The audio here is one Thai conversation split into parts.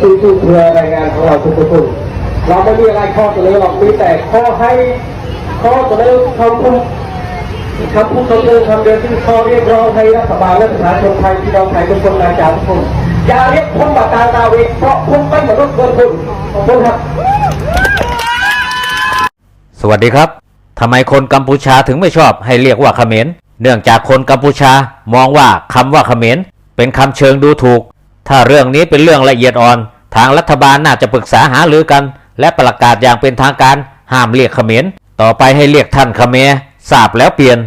ที่ที่เพื่อรายงานของเราทุกคนเราไม่มีอะไรข้อเสนอหรอกมีแต่ข้อให้ข้อเสนอคำพูดคำพูดคำเดินคำเดินที่ข้อเรียกร้องให้รัฐบาลและประชาชนไทยที่เราไทยทุกคนอาจารย์ทุกคนอย่าเรียกผมว่าตาดาวิดเพราะผมไม่มนุษย์เกินคุณขอบคุณครับ สวัสดีครับทำไมคนกัมพูชาถึงไม่ชอบให้เรียกว่าเขมร เนื่องจากคนกัมพูชามองว่าคำว่าเขมรเป็นคำเชิงดูถูก ถ้าเรื่องนี้เป็นเรื่องละเอียดอ่อน ทางรัฐบาลน่าจะปรึกษาหารือกัน และประกาศอย่างเป็นทางการห้ามเรียกเขมรต่อไปให้เรียกท่านเขมรทราบแล้วเปลี่ยน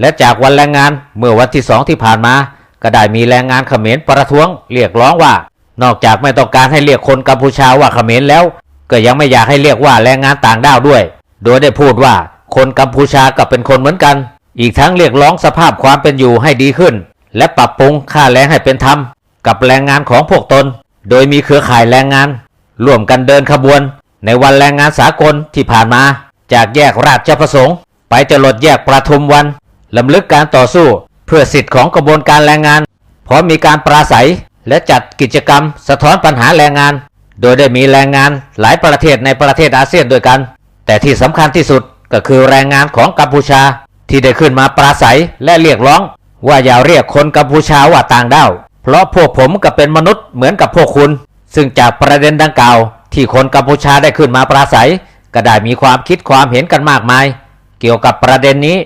และจากวันแรงงานเมื่อวันที่สองที่ผ่านมา ก็ได้มีแรงงานเขมรประท้วงเรียกร้องว่า นอกจากไม่ต้องการให้เรียกคนกัมพูชาว่าเขมรแล้ว ก็ยังไม่อยากให้เรียกว่าแรงงานต่างด้าวด้วย โดยได้พูดว่าคนกัมพูชาก็เป็นคนเหมือนกัน อีกทั้งเรียกร้องสภาพความเป็นอยู่ให้ดีขึ้น และปรับปรุงค่าแรงให้เป็นธรรม กับแรงงานของพวกตน โดยมีเครือข่ายแรงงาน ร่วมกันเดินขบวน ในวันแรงงานสากลที่ผ่านมา จากแยกราชประสงค์ ไปจรดแยกประทุมวันลำลึกการต่อสู้เพื่อสิทธิของกระบวนการแรงงานพร้อมมีการปราศัยและจัดกิจกรรมสะท้อนปัญหาแรงงาน โดยได้มีแรงงานหลายประเทศในประเทศอาเซียนด้วยกัน แต่ที่สำคัญที่สุดก็คือแรงงานของกัมพูชาที่ได้ขึ้นมาปราศัยและเรียกร้อง ว่าอย่าเรียกคนกัมพูชาว่าต่างด้าว เพราะพวกผมก็เป็นมนุษย์เหมือนกับพวกคุณ ซึ่งจากประเด็นดังกล่าว ที่คนกัมพูชาได้ขึ้นมาปราศัย ก็ได้มีความคิดความเห็นกันมากมาย เกี่ยวกับประเด็นนี้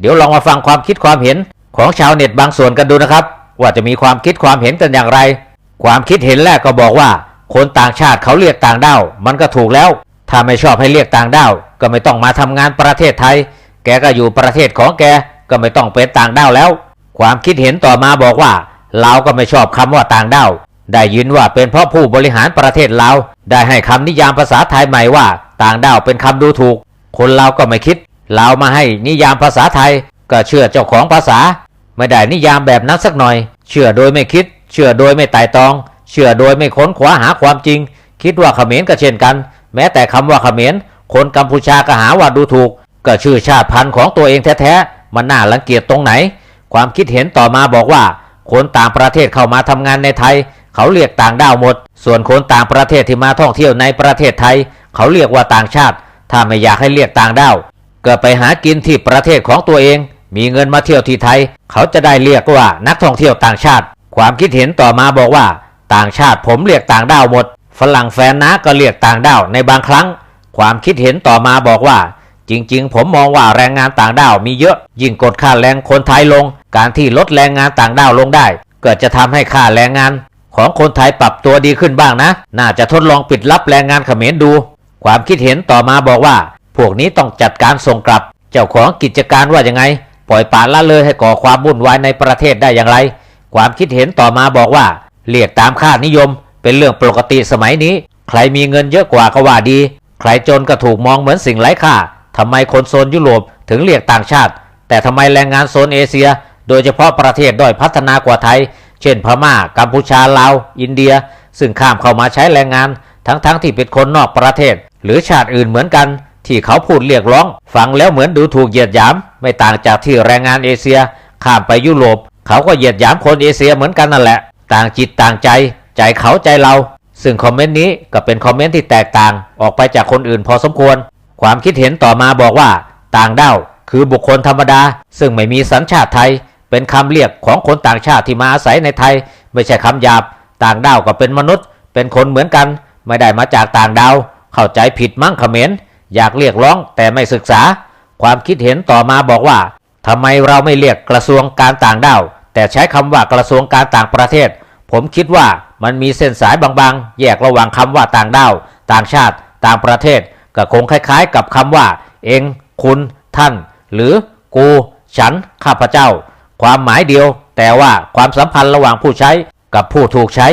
เดี๋ยวลองมาฟังความคิดความเห็นของชาวเน็ตบางส่วนกันดูนะครับ ว่าจะมีความคิดความเห็นกันอย่างไร ความคิดเห็นแรกก็บอกว่า คนต่างชาติเขาเรียกต่างด้าวมันก็ถูกแล้ว ถ้าไม่ชอบให้เรียกต่างด้าวก็ไม่ต้องมาทำงานประเทศไทย แกก็อยู่ประเทศของแกก็ไม่ต้องเป็นต่างด้าวแล้ว ความคิดเห็นต่อมาบอกว่า เราก็ไม่ชอบคำว่าต่างด้าวได้ยินว่าเป็นเพราะผู้บริหารประเทศเราได้ให้คำนิยามภาษาไทยใหม่ว่า ต่างด้าวเป็นคำดูถูก คนเราก็ไม่คิดเรามาให้นิยามภาษาไทย ก็เชื่อเจ้าของภาษา ไม่ได้นิยามแบบนั้นสักหน่อย เชื่อโดยไม่คิด เชื่อโดยไม่ไต่ตอง เชื่อโดยไม่ค้นคว้าหาความจริง คิดว่าเขมรก็เช่นกัน แม้แต่คำว่าเขมรคนกัมพูชาก็หาว่าดูถูก ก็ชื่อชาติพันธุ์ของตัวเองแท้ๆมันน่ารังเกียจตรงไหน ความคิดเห็นต่อมาบอกว่า คนต่างประเทศเข้ามาทำงานในไทย เขาเรียกต่างด้าวหมด ส่วนคนต่างประเทศที่มาท่องเที่ยวในประเทศไทย เขาเรียกว่าต่างชาติ ถ้าไม่อยากให้เรียกต่างด้าวก็ไปหากินที่ประเทศของตัวเอง มีเงินมาเที่ยวที่ไทย เขาจะได้เรียกว่านักท่องเที่ยวต่างชาติ ความคิดเห็นต่อมาบอกว่า ต่างชาติผมเรียกต่างด้าวหมด ฝรั่งแฟนนะก็เรียกต่างด้าวในบางครั้ง ความคิดเห็นต่อมาบอกว่า จริง ๆ ผมมองว่าแรงงานต่างด้าวมีเยอะ ยิ่งกดค่าแรงคนไทยลง การที่ลดแรงงานต่างด้าวลงได้ก็จะทำให้ค่าแรงงาน ของคนไทยปรับตัวดีขึ้นบ้างนะ น่าจะทดลองปิดรับแรงงานเขมรดู ความคิดเห็นต่อมาบอกว่า พวกนี้ต้องจัดการส่งกลับ เจ้าของกิจการว่ายังไง ปล่อยปละละเลยให้ก่อความวุ่นวายในประเทศได้อย่างไร ความคิดเห็นต่อมาบอกว่าเรียกตามค่านิยม เป็นเรื่องปกติสมัยนี้ ใครมีเงินเยอะกว่าก็ว่าดี ใครจนก็ถูกมองเหมือนสิ่งไร้ค่า ทำไมคนโซนยุโรปถึงเรียกต่างชาติ แต่ทำไมแรงงานโซนเอเชีย โดยเฉพาะประเทศด้อยพัฒนากว่าไทย เช่นพม่า กัมพูชาลาว อินเดีย ซึ่งข้ามเข้ามาใช้แรงงาน ทั้งๆทที่เป็นคนนอกประเทศ หรือชาติอื่นเหมือนกัน ที่เขาพูดเรียกร้อง ฟังแล้วเหมือนดูถูกเหยียดหยาม ไม่ต่างจากที่แรงงานเอเชีย ข้ามไปยุโรป เขาก็เหยียดหยามคนเอเชียเหมือนกันนั่นแหละ ต่างจิตต่างใจ ใจเขาใจเรา ซึ่งคอมเมนต์นี้ก็เป็นคอมเมนต์ที่แตกต่างออกไปจากคนอื่นพอสมควร ความคิดเห็นต่อมาบอกว่า ต่างด้าวคือบุคคลธรรมดา ซึ่งไม่มีสัญชาติไทย เป็นคำเรียกของคนต่างชาติที่มาอาศัยในไทย ไม่ใช่คำหยาบ ต่างด้าวก็เป็นมนุษย์ เป็นคนเหมือนกัน ไม่ได้มาจากต่างดาว เข้าใจผิดมั้งเขมรอยากเรียกร้องแต่ไม่ศึกษา ความคิดเห็นต่อมาบอกว่าทำไมเราไม่เรียกกระทรวงการต่างด้าวแต่ใช้คำว่ากระทรวงการต่างประเทศ ผมคิดว่ามันมีเส้นสายบางๆ แยกระหว่างคำว่าต่างด้าวต่างชาติ ต่างประเทศ ก็คงคล้ายๆ กับคำว่า เอง คุณ ท่าน หรือกู ฉัน ข้าพเจ้า ความหมายเดียว แต่ว่าความสัมพันธ์ระหว่างผู้ใช้กับผู้ถูกใช้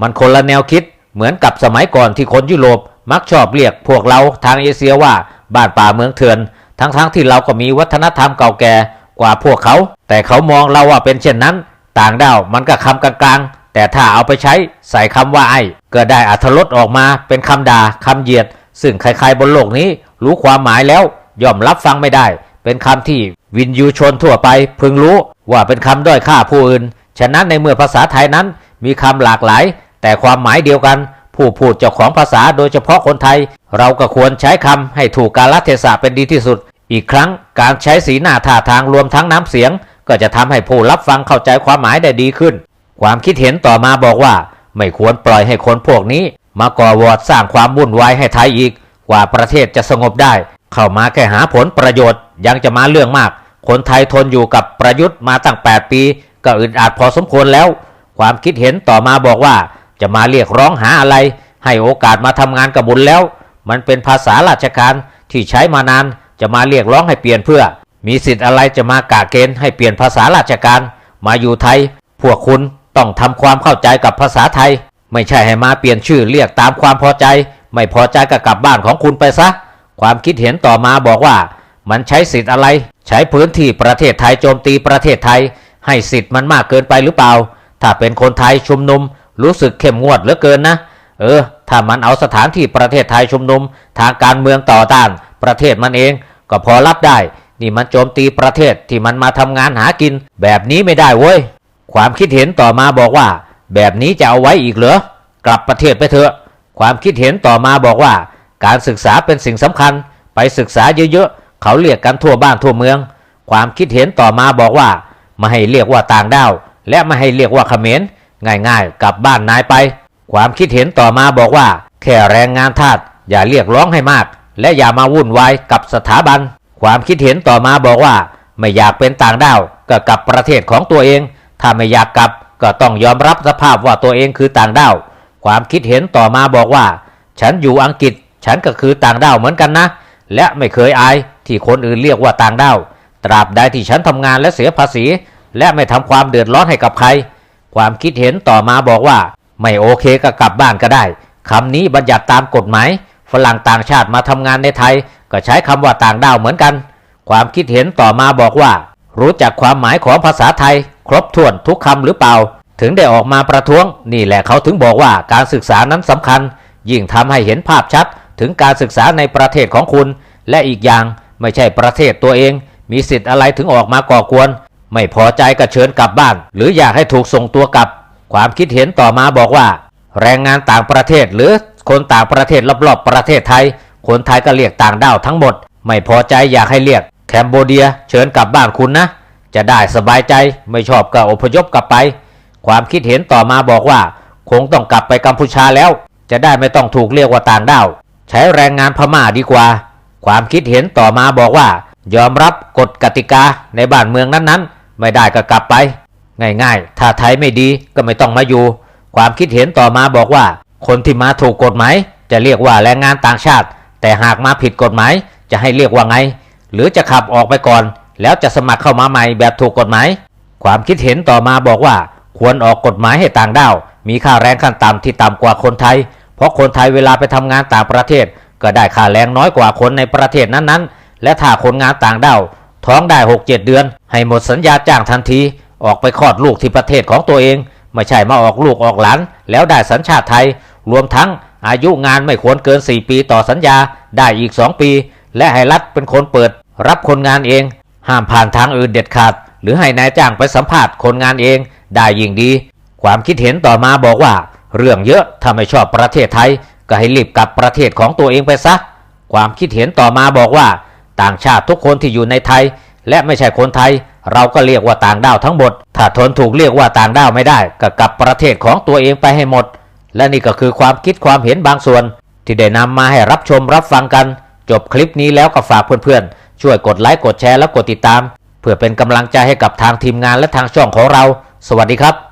มันคนละแนวคิด เหมือนกับสมัยก่อนที่คนยุโรปมักชอบเรียกพวกเราทางเอเชียว่าบ้านป่าเมืองเถื่อน ทั้งๆทที่เราก็มีวัฒนธรรมเก่าแก่กว่าพวกเขา แต่เขามองเราว่าเป็นเช่นนั้น ต่างด้าวมันก็คำกลางๆ แต่ถ้าเอาไปใช้ใส่คำว่าไอ้ก็ได้อัธรสออกมาเป็นคำด่าคำเหยียด ซึ่งใครๆบนโลกนี้รู้ความหมายแล้วย่อมรับฟังไม่ได้ เป็นคำที่วินยูชนทั่วไปพึงรู้ว่าเป็นคำด้อยค่าผู้อื่น ฉะนั้นในเมื่อภาษาไทยนั้นมีคำหลากหลาย แต่ความหมายเดียวกัน ผู้พูดเจ้าของภาษาโดยเฉพาะคนไทย เราก็ควรใช้คำให้ถูกกาลเทศะเป็นดีที่สุด อีกครั้งการใช้สีหน้าท่าทางรวมทั้งน้ำเสียง ก็จะทำให้ผู้รับฟังเข้าใจความหมายได้ดีขึ้น ความคิดเห็นต่อมาบอกว่า ไม่ควรปล่อยให้คนพวกนี้ มาก่อวอดสร้างความวุ่นวายให้ไทยอีก กว่าประเทศจะสงบได้ เข้ามาแค่หาผลประโยชน์ ยังจะมาเรื่องมาก คนไทยทนอยู่กับประยุทธ์มาตั้ง 8 ปี ก็อึดอัดพอสมควรแล้ว ความคิดเห็นต่อมาบอกว่า จะมาเรียกร้องหาอะไร ให้โอกาสมาทำงานกับบุญแล้ว มันเป็นภาษาราชการที่ใช้มานานจะมาเรียกร้องให้เปลี่ยนเพื่อ มีสิทธิ์อะไรจะมากาเกณฑ์ให้เปลี่ยนภาษาราชการ มาอยู่ไทย พวกคุณต้องทำความเข้าใจกับภาษาไทย ไม่ใช่ให้มาเปลี่ยนชื่อเรียกตามความพอใจ ไม่พอใจก็กลับบ้านของคุณไปซะ ความคิดเห็นต่อมาบอกว่า มันใช้สิทธิ์อะไร ใช้พื้นที่ประเทศไทยโจมตีประเทศไทย ให้สิทธิ์มันมากเกินไปหรือเปล่า ถ้าเป็นคนไทยชุมนุม รู้สึกเข้มงวดเหลือเกินนะ เออ ถ้ามันเอาสถานที่ประเทศไทยชุมนุม ทางการเมืองต่อต้าน ประเทศมันเอง ก็พอรับได้ นี่มันโจมตีประเทศที่มันมาทำงานหากิน แบบนี้ไม่ได้เว้ย ความคิดเห็นต่อมาบอกว่า แบบนี้จะเอาไว้อีกเหรอกลับประเทศไปเถอะ ความคิดเห็นต่อมาบอกว่า การศึกษาเป็นสิ่งสำคัญ ไปศึกษาเยอะๆ เขาเรียกกันทั่วบ้านทั่วเมือง ความคิดเห็นต่อมาบอกว่าไม่ให้เรียกว่าต่างด้าว และไม่ให้เรียกว่าเขมรง่ายๆ กลับบ้านนายไป ความคิดเห็นต่อมาบอกว่า แค่แรงงานทาสอย่าเรียกร้องให้มาก และอย่ามาวุ่นวายกับสถาบัน ความคิดเห็นต่อมาบอกว่า ไม่อยากเป็นต่างด้าวก็กลับประเทศของตัวเอง ถ้าไม่อยากกลับ ก็ต้องยอมรับสภาพว่าตัวเองคือต่างด้าว ความคิดเห็นต่อมาบอกว่า ฉันอยู่อังกฤษ ฉันก็คือต่างด้าวเหมือนกันนะ และไม่เคยอายที่คนอื่นเรียกว่าต่างด้าว ตราบใดที่ฉันทำงานและเสียภาษี และไม่ทำความเดือดร้อนให้กับใคร ความคิดเห็นต่อมาบอกว่า ไม่โอเคก็กลับบ้านก็ได้คำนี้บัญญัติตามกฎหมาย ฝรั่งต่างชาติมาทำงานในไทย ก็ใช้คำว่าต่างด้าวเหมือนกัน ความคิดเห็นต่อมาบอกว่า รู้จักความหมายของภาษาไทย ครบถ้วนทุกคำหรือเปล่า ถึงได้ออกมาประท้วง นี่แหละเขาถึงบอกว่าการศึกษานั้นสำคัญ ยิ่งทำให้เห็นภาพชัด ถึงการศึกษาในประเทศของคุณ และอีกอย่างไม่ใช่ประเทศตัวเอง มีสิทธิ์อะไรถึงออกมาก่อกวน ไม่พอใจก็เชิญกลับบ้าน หรืออยากให้ถูกส่งตัวกลับ ความคิดเห็นต่อมาบอกว่า แรงงานต่างประเทศหรือคนต่างประเทศรอบๆประเทศไทย คนไทยก็เรียกต่างด้าวทั้งหมด ไม่พอใจอยากให้เรียก แคมโบเดียเชิญกลับบ้านคุณนะ จะได้สบายใจไม่ชอบก็อพยพกลับไป ความคิดเห็นต่อมาบอกว่า คงต้องกลับไปกัมพูชาแล้ว จะได้ไม่ต้องถูกเรียกว่าต่างด้าวใช้แรงงานพม่าดีกว่า ความคิดเห็นต่อมาบอกว่า ยอมรับกฎกติกาในบ้านเมืองนั้นๆ ไม่ได้ก็กลับไป ง่ายๆ ถ้าไทยไม่ดีก็ไม่ต้องมาอยู่ ความคิดเห็นต่อมาบอกว่า คนที่มาถูกกฎหมายจะเรียกว่าแรงงานต่างชาติ แต่หากมาผิดกฎหมายจะให้เรียกว่าไง หรือจะขับออกไปก่อน แล้วจะสมัครเข้ามาใหม่แบบถูกกฎหมาย ความคิดเห็นต่อมาบอกว่า ควรออกกฎหมายให้ต่างด้าว มีค่าแรงขั้นต่ำที่ต่ำกว่าคนไทย เพราะคนไทยเวลาไปทำงานต่างประเทศ ก็ได้ค่าแรงน้อยกว่าคนในประเทศนั้นๆ และถ้าคนงานต่างด้าวท้องได้ 6-7 เดือน ให้หมดสัญญาจ้างทันที ออกไปคลอดลูกที่ประเทศของตัวเอง ไม่ใช่มาออกลูกออกหลานแล้วได้สัญชาติไทย รวมทั้งอายุงานไม่ควรเกิน 4 ปีต่อสัญญาได้อีก 2 ปี และให้รัฐเป็นคนเปิด รับคนงานเอง ห้ามผ่านทางอื่นเด็ดขาด หรือให้นายจ้างไปสัมภาษณ์คนงานเอง ได้ยิ่งดี ความคิดเห็นต่อมาบอกว่า เรื่องเยอะถ้าไม่ชอบประเทศไทย ก็ให้รีบกลับประเทศของตัวเองไปซะ ความคิดเห็นต่อมาบอกว่า ต่างชาติทุกคนที่อยู่ในไทย และไม่ใช่คนไทย เราก็เรียกว่าต่างด้าวทั้งหมด ถ้าทนถูกเรียกว่าต่างด้าวไม่ได้ ก็กลับประเทศของตัวเองไปให้หมด และนี่ก็คือความคิดความเห็นบางส่วน ที่ได้นำมาให้รับชมรับฟังกันจบคลิปนี้แล้วก็ฝากเพื่อนๆ ช่วยกดไลค์กดแชร์และกดติดตาม เพื่อเป็นกำลังใจให้กับทางทีมงานและทางช่องของเรา สวัสดีครับ